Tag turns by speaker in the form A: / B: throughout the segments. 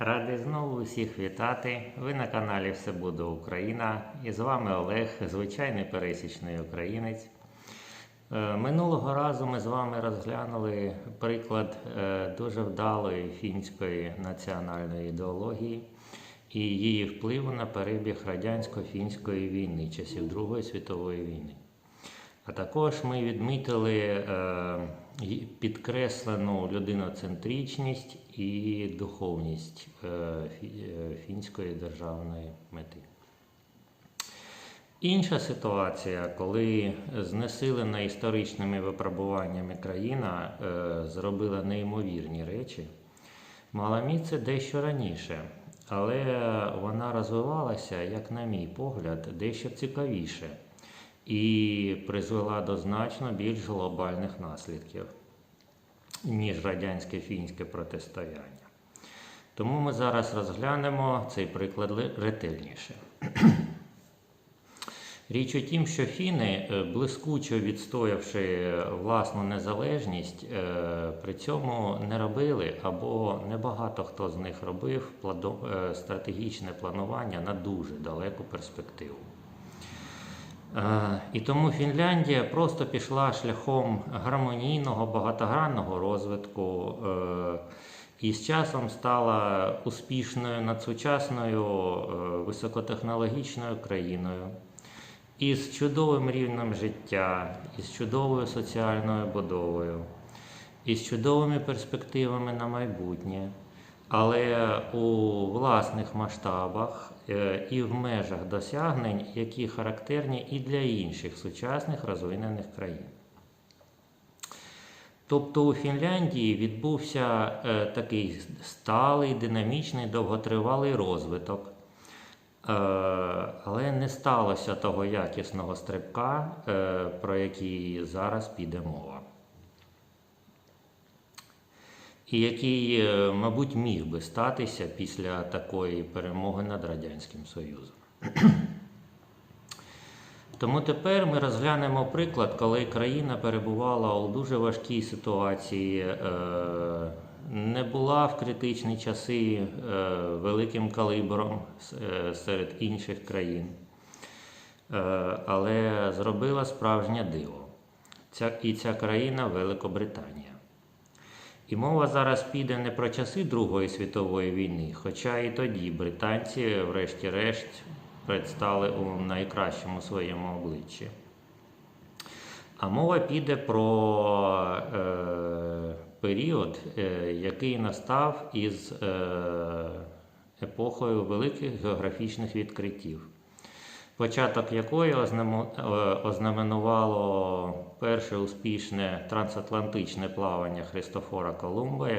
A: Радий знову усіх вітати. Ви на каналі Все буде Україна. І з вами Олег, звичайний пересічний українець. Е, Минулого разу ми з вами розглянули приклад е, дуже вдалої фінської національної ідеології і її впливу на перебіг радянсько-фінської війни часів Другої світової війни. А також ми відмітили підкреслену людиноцентричність і духовність е, е, фінської державної мети. Інша ситуація, коли знесилена історичними випробуваннями країна е, зробила неймовірні речі, мала місце дещо раніше, але вона розвивалася, як на мій погляд, дещо цікавіше і призвела до значно більш глобальних наслідків, ніж радянське фінське протистояння. Тому ми зараз розглянемо цей приклад ретельніше. Річ у тім, що фіни, е, блискучо відстоявши власну незалежність, е, при цьому не робили або небагато хто з них робив е, стратегічне планування на дуже далеку перспективу. І тому Фінляндія просто пішла шляхом гармонійного багатогранного розвитку е, і з часом стала успішною надсучасною е, високотехнологічною країною. Із чудовим рівнем життя, із чудовою соціальною будовою, із чудовими перспективами на майбутнє, але у власних масштабах е, і в межах досягнень, які характерні і для інших сучасних розвинених країн. Тобто у Фінляндії відбувся е, такий сталий, динамічний, довготривалий розвиток. Е, Але не сталося того якісного стрибка, про який зараз піде мова. І який, е, мабуть, міг би статися після такої перемоги над Радянським Союзом. Тому тепер ми розглянемо приклад, коли країна перебувала у дуже важкій ситуації, е, не була в критичні часи е, великим е, серед інших країн, але зробила справжнє диво. І ця країна Великобританія. І мова зараз піде не про часи Другої світової війни, хоча і тоді британці, врешті-решт, предстали у найкращому своєму обличчі. А мова піде про е, період, е, який настав із е, епохою великих географічних відкриттів, початок якої е, ознаменувало перше успішне трансатлантичне плавання Христофора Колумба,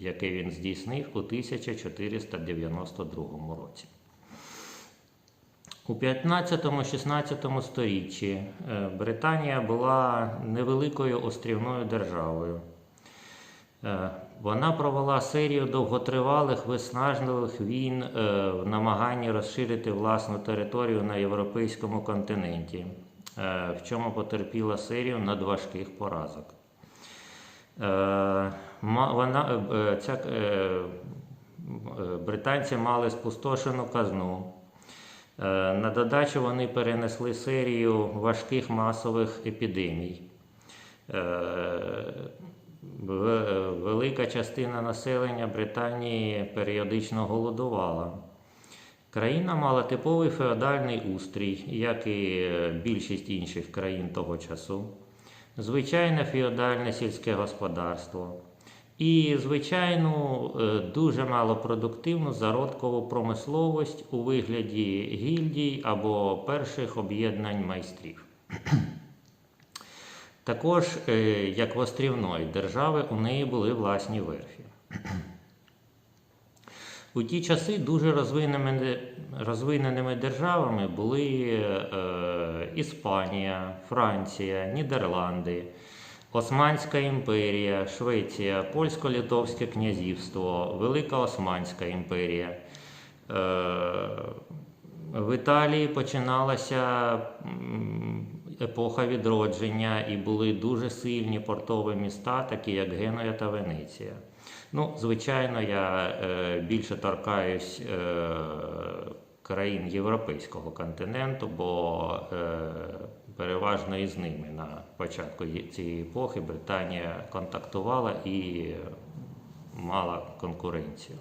A: яке він здійснив у 1492 році. У 15-16 сторіччі е, Британія була невеликою острівною державою. Вона провела серію довготривалих виснажливих війн е, в намаганні розширити власну територію на європейському континенті, е, в чому потерпіла серію надважких поразок. Е, Вона, ця, британці мали спустошену казну. На додачу вони перенесли серію важких масових епідемій. Велика частина населення Британії періодично голодувала. Країна мала типовий феодальний устрій, як і е, більшість інших країн того часу, звичайне феодальне сільське господарство і звичайну е, дуже малопродуктивну зародкову промисловість у вигляді гільдій або перших об'єднань майстрів. Також, е, як в острівної держави, у неї були власні верфі. У ті часи дуже розвиненими, розвиненими державами були е, Іспанія, Франція, Нідерланди, Османська імперія, Швеція, Польсько-Литовське князівство, Велика Османська імперія. Е, в Італії починалася епоха відродження і були дуже сильні портові міста, такі як Генуя та Венеція. Ну, звичайно, я е, більше торкаюсь е, країн європейського континенту, бо е, переважно із ними на початку цієї епохи Британія контактувала і мала конкуренцію.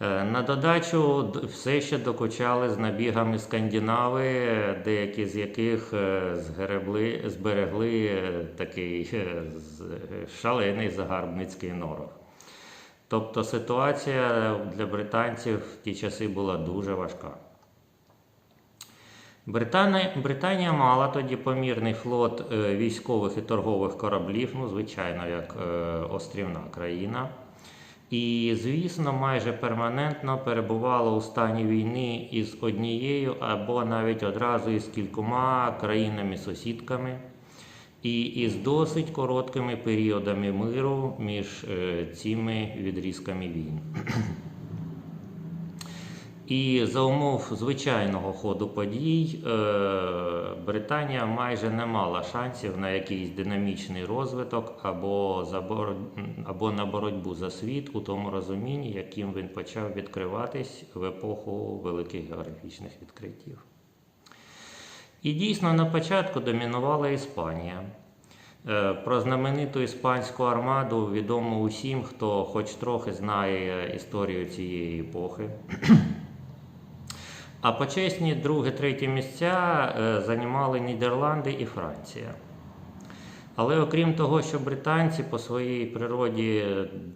A: Е, На додачу все ще докучали з набігами скандинави, деякі з яких е, згребли, зберегли е, такий шалений загарбницький норов. Тобто ситуація для британців в ті часи була дуже важка. Британія, Британія мала тоді помірний флот військових і торгових кораблів, ну, звичайно, як острівна країна. І, звісно, майже перманентно перебувала у стані війни із однією або навіть одразу із кількома країнами-сусідками, і із досить короткими періодами миру між е, цими відрізками війн. І за умов звичайного ходу подій е, Британія майже не мала шансів на якийсь динамічний розвиток або, за боро- або на боротьбу за світ у тому розумінні, яким він почав відкриватись в епоху великих географічних відкриттів. І дійсно на початку домінувала Іспанія. Е, Про знамениту іспанську армаду відомо усім, хто хоч трохи знає історію цієї епохи. А почесні друге-третє місця е, займали Нідерланди і Франція. Але окрім того, що британці по своїй природі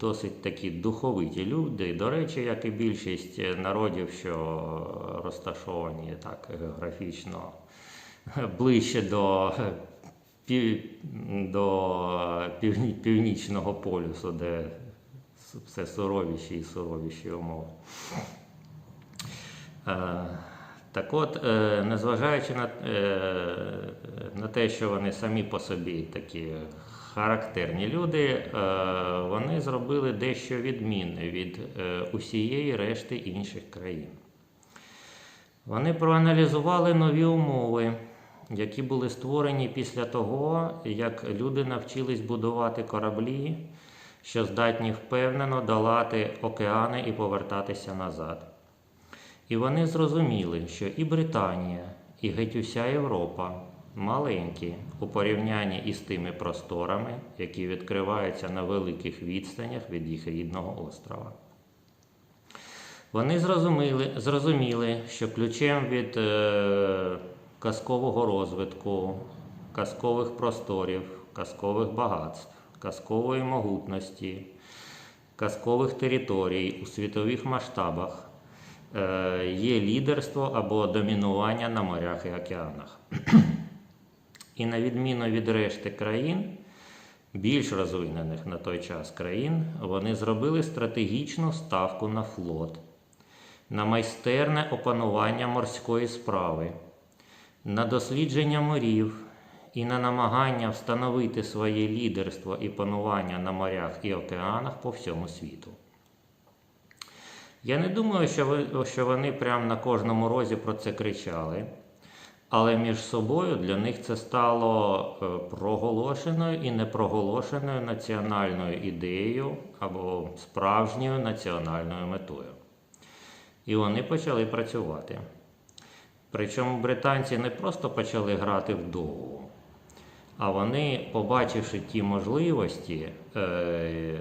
A: досить такі духовиті люди, до речі, як і більшість народів, що розташовані так географічно ближче до, пів, до півні- північного полюсу, де все суровіші і суровіші умови. Е, Так от, е, незважаючи на, е, на те, що вони самі по собі такі характерні люди, вони зробили дещо відмінне від усієї решти інших країн. Вони проаналізували нові умови, які були створені після того, як люди навчились будувати кораблі, що здатні впевнено долати океани і повертатися назад. І вони зрозуміли, що і Британія, і геть уся Європа маленькі у порівнянні із тими просторами, які відкриваються на великих відстанях від їх рідного острова. Вони зрозуміли, зрозуміли що ключем від е, казкового розвитку, казкових просторів, казкових багатств, казкової могутності, казкових територій у світових масштабах є лідерство або домінування на морях і океанах. І на відміну від решти країн, більш розвинених на той час країн, вони зробили стратегічну ставку на флот, на майстерне опанування морської справи, на дослідження морів і на намагання встановити своє лідерство і панування на морях і океанах по всьому світу. Я не думаю, що, вони прямо на кожному розі про це кричали, але між собою для них це стало е, проголошеною і непроголошеною національною ідеєю або справжньою національною метою. І вони почали працювати. Причому британці не просто почали грати вдовгу, а вони, побачивши ті можливості е,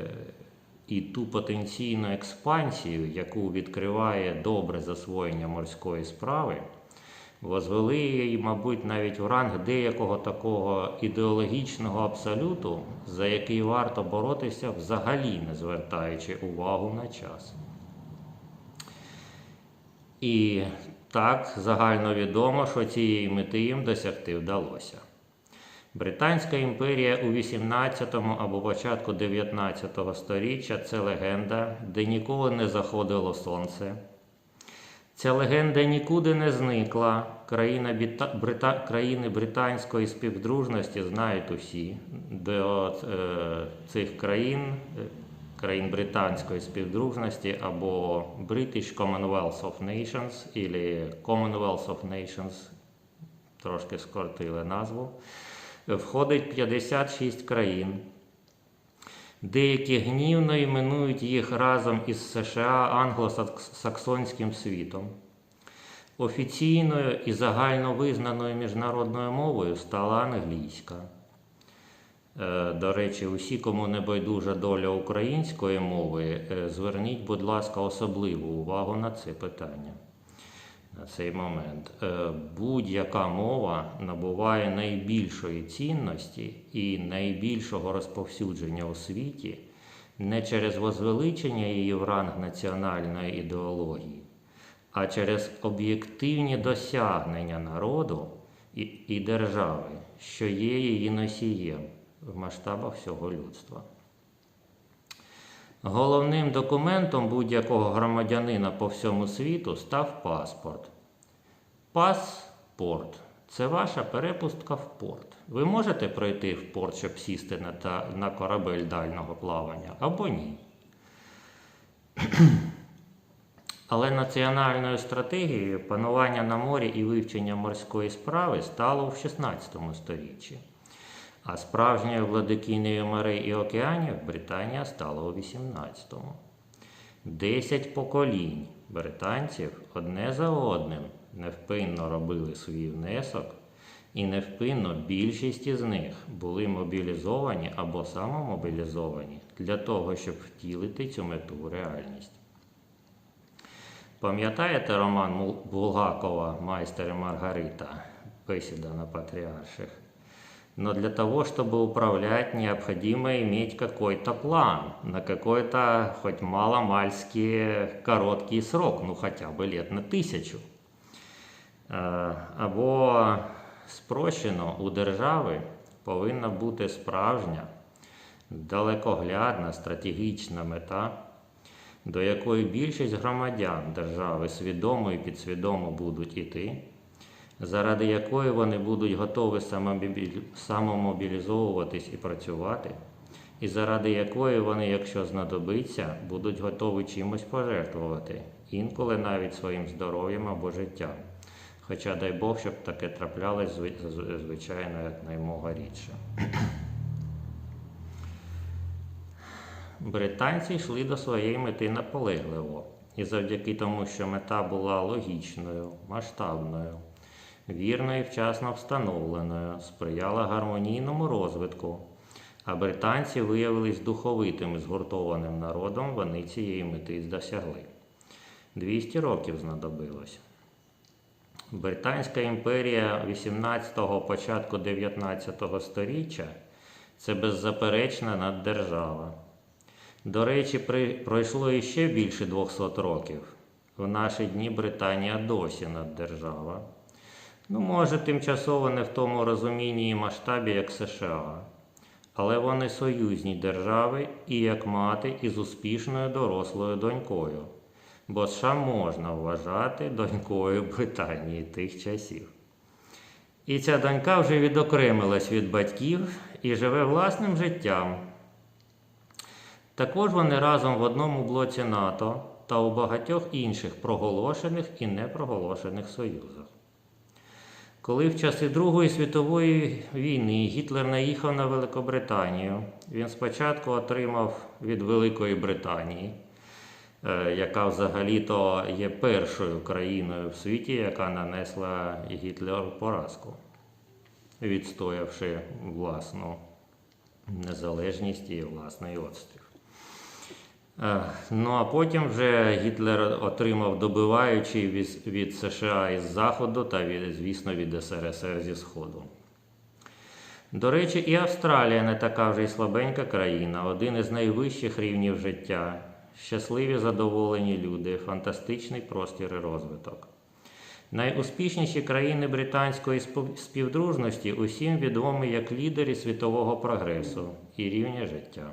A: і ту потенційну експансію, яку відкриває добре засвоєння морської справи, возвели її, мабуть, навіть в ранг деякого такого ідеологічного абсолюту, за який варто боротися, взагалі не звертаючи увагу на час. І так загально відомо, що цієї мети їм досягти вдалося. Британська імперія у 18 або початку 19 століття це легенда, де ніколи не заходило сонце. Ця легенда нікуди не зникла. Країна біта... Брита... Країни британської співдружності знають усі. До е, цих країн, е, країн британської співдружності або British Commonwealth of Nations, або Commonwealth of Nations, трошки скоротили назву, входить 56 країн. Деякі гнівно іменують їх разом із США англосаксонським світом. Офіційною і загально визнаною міжнародною мовою стала англійська. Е, До речі, усі, кому не байдужа доля української мови, е, зверніть, будь ласка, особливу увагу на це питання. На цей момент Е, будь-яка мова набуває найбільшої цінності і найбільшого розповсюдження у світі не через возвеличення її в ранг національної ідеології, а через об'єктивні досягнення народу і, і держави, що є її носієм в масштабах всього людства. Головним документом будь-якого громадянина по всьому світу став паспорт. Паспорт це ваша перепустка в порт. Ви можете пройти в порт, щоб сісти на, та, на корабель дальнього плавання або ні. Але національною стратегією панування на морі і вивчення морської справи стало в 16 сторіччі. А справжньою владикинею морей і океанів Британія стала у 18-му. Десять поколінь британців одне за одним невпинно робили свій внесок, і невпинно більшість із них були мобілізовані або самомобілізовані для того, щоб втілити цю мету в реальність. Пам'ятаєте роман Булгакова «Майстер и Маргарита» «Беседа на патриарших»? Но для того, чтобы управлять, необходимо иметь какой-то план на какой-то хоть маломальский короткий срок, ну хотя бы лет на тисячу. Е, Або спрощено у держави повинна бути справжня, далекоглядна стратегічна мета, до якої більшість громадян держави свідомо і підсвідомо будуть іти, заради якої вони будуть готові самомобілізовуватись і працювати, і заради якої вони, якщо знадобиться, будуть готові чимось пожертвувати, інколи навіть своїм здоров'ям або життям. Хоча дай Бог, щоб таке з- звичайно, якнаймога рідше. Британці йшли до своєї мети наполегливо, і завдяки тому, що мета була логічною, масштабною, вірно і вчасно встановленою, сприяла гармонійному розвитку, а британці виявились духовитим і згуртованим народом, вони цієї мети досягли. 200 років знадобилось. Британська імперія 18-го, початку 19-го століття це беззаперечна наддержава. До речі, при, пройшло іще більше 200 років. В наші дні Британія досі наддержава. Ну, може, тимчасово не в тому розумінні і масштабі, як США. Але вони союзні держави і як мати із успішною дорослою донькою. Бо США можна вважати донькою Британії тих часів. І ця донька вже відокремилась від батьків і живе власним життям. Також вони разом в одному блоці НАТО та у багатьох інших проголошених і непроголошених союзах. Коли в часи Другої світової війни Гітлер наїхав на Великобританію, він спочатку отримав від Великої Британії, е, яка взагалі-то є першою країною в світі, яка нанесла Гітлеру поразку, відстоявши власну незалежність і власний отстріл. Е, Ну а потім вже Гітлер отримав добиваючий від, США із Заходу та від, звісно від СРСР зі Сходу. До речі, і Австралія не така вже й слабенька країна, один із найвищих рівнів життя, щасливі задоволені люди, фантастичний простір і розвиток. Найуспішніші країни британської співдружності усім відомі як лідери світового прогресу і рівня життя.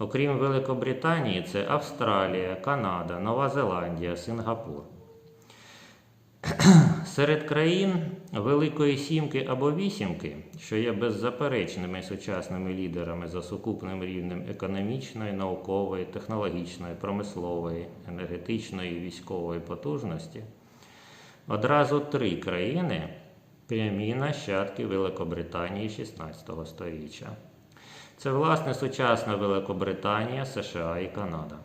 A: Окрім Великобританії, це Австралія, Канада, Нова Зеландія, Сингапур. Серед країн Великої Сімки або Вісімки, що є беззаперечними сучасними лідерами за сукупним рівнем економічної, наукової, технологічної, промислової, енергетичної і військової потужності, одразу три країни прямі нащадки Великобританії 16 століття. Це власне сучасна Великобританія, США і Канада.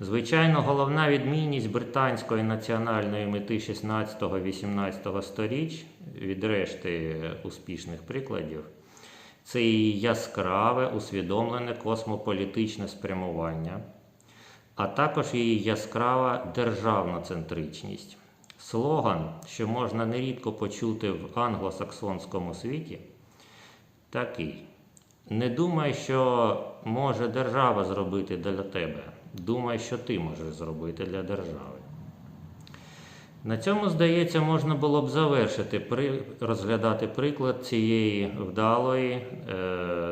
A: Звичайно, головна відмінність британської національної мети 16-18 сторіч від решти успішних прикладів це її яскраве усвідомлене космополітичне спрямування, а також її яскрава державноцентричність. Слоган, що можна нерідко почути в англосаксонському світі, такий. Не думай, що може держава зробити для тебе. Думай, що ти можеш зробити для держави. На цьому, здається, можна було б завершити при... розглядати приклад цієї вдалої е...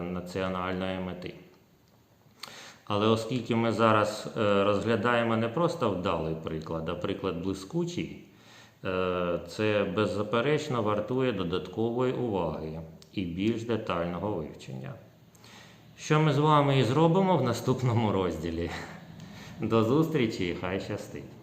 A: національної мети. Але оскільки ми зараз е... розглядаємо не просто вдалий приклад, а приклад блискучий, е... це беззаперечно вартує додаткової уваги і більш детального вивчення. Що ми з вами і зробимо в наступному розділі. До зустрічі і хай щастить!